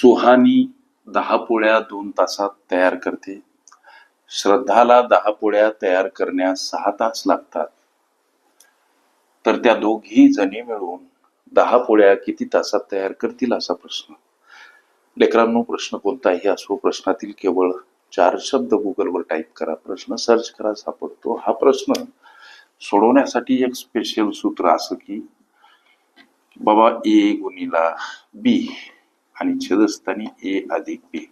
सुहानी दहा पोळ्या दोन तासात तयार करते. श्रद्धाला दहा पोळ्या तयार करण्यास सहा तास लागतात. तर त्या दोघी जणी मिळून दहा पोळ्या किती तासात तयार करतील असा प्रश्न. लेकरांनो प्रश्न कोणताही असो प्रश्नातील केवळ चार शब्द गुगलवर टाईप करा. प्रश्न सर्च करा सापडतो. हा प्रश्न सोडवण्यासाठी एक स्पेशल सूत्र असं की बाबा ए गुणिला बी. आणि छेदस्थानी ए अधिक बी.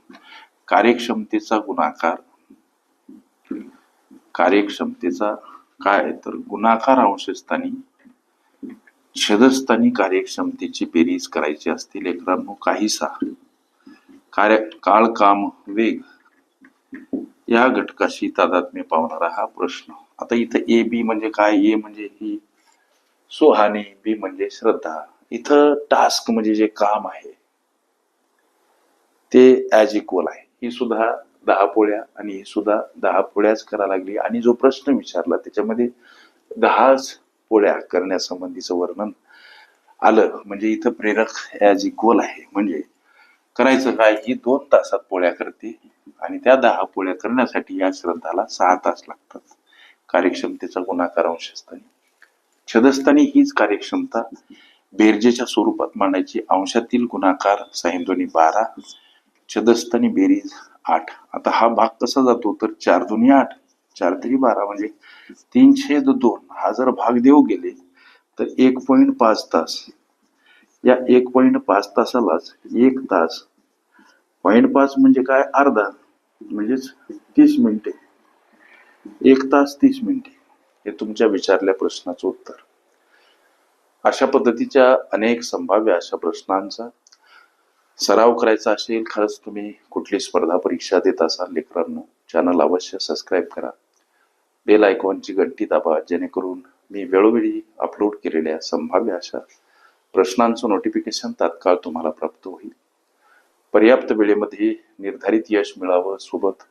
कार्यक्षमतेचा गुणाकार. कार्यक्षमतेचा काय तर गुणाकार अंशस्थानी छेदस्थानी कार्यक्षमतेची बेरीज करायची असते लेकरांनो काहीसा. कार्य काळ काम वेग या घटकाशी तादात्म्य पावणारा हा प्रश्न. आता इथं ए बी म्हणजे काय? ए म्हणजे ही सुहानी बी म्हणजे श्रद्धा. इथं टास्क म्हणजे जे काम आहे ते ॲज इक्वल आहे. ही सुद्धा दहा पोळ्या आणि ही सुद्धा दहा पोळ्याच करा लागली. आणि जो प्रश्न विचारला त्याच्यामध्ये दहाच पोळ्या करण्यासंबंधीचं वर्णन आलं. म्हणजे इथं प्रेरक ॲज इक्वल आहे. म्हणजे करायचं काय? ही दोन तासात पोळ्या करते आणि त्या दहा पोळ्या करण्यासाठी या श्रद्धाला सहा तास लागतात. कार्यक्षमतेचा गुणाकार अंशस्थानी. छदस्थानी हीच कार्यक्षमता बेरजेच्या स्वरूपात मांडायची. अंशातील गुणाकार साहिंदोनी बारा छदस्थानी बेरीज आठ. आता हा भाग कसा जातो? तर चार दोन्ही आठ चार तरी बारा. म्हणजे तीन छेद दोन. हा जर भाग देऊ गेले तर एक पॉईंट पाच तास. या एक पॉईंट पाच तासालाच एक तास. पॉईंट पाच म्हणजे काय? अर्धा. म्हणजेच तीस मिनिटे. एक तास तीस मिनिटे. हे तुमच्या विचारल्या प्रश्नाचं उत्तर. अशा पद्धतीच्या अनेक संभाव्य अशा प्रश्नांचा सराव करायचा असेल खरंच तुम्ही कुठली स्पर्धा परीक्षा देत असाल लेकरांनो चॅनल अवश्य सबस्क्राईब करा. बेल आयकॉनची घंटी दाबा जेणेकरून मी वेळोवेळी अपलोड केलेल्या संभाव्य अशा प्रश्नांचं नोटिफिकेशन तात्काळ तुम्हाला प्राप्त होईल. पर्याप्त वेळेमध्ये निर्धारित यश मिळावं सोबत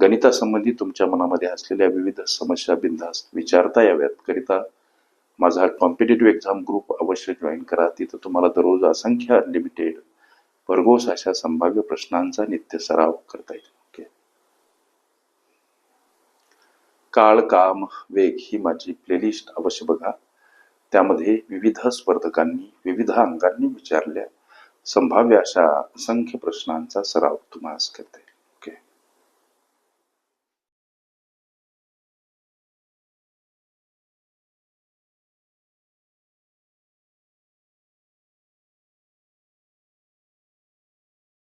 गणितासंबंधी तुमच्या मनामध्ये असलेल्या विविध समस्या बिनधास्त विचारता याव्यात. करिता माझा कॉम्पिटेटिव्ह एक्झाम ग्रुप अवश्य जॉईन करा. तिथं तुम्हाला दररोज असंख्य अनलिमिटेड भरघोस अशा संभाव्य प्रश्नांचा नित्य सराव करता येईल. काळ काम वेग ही माझी प्लेलिस्ट अवश्य बघा. त्यामध्ये विविध स्पर्धकांनी विविध अंगांनी विचारल्या. संभाव्य अशा असंख्य प्रश्नांचा सराव तुम्हाला करता येईल.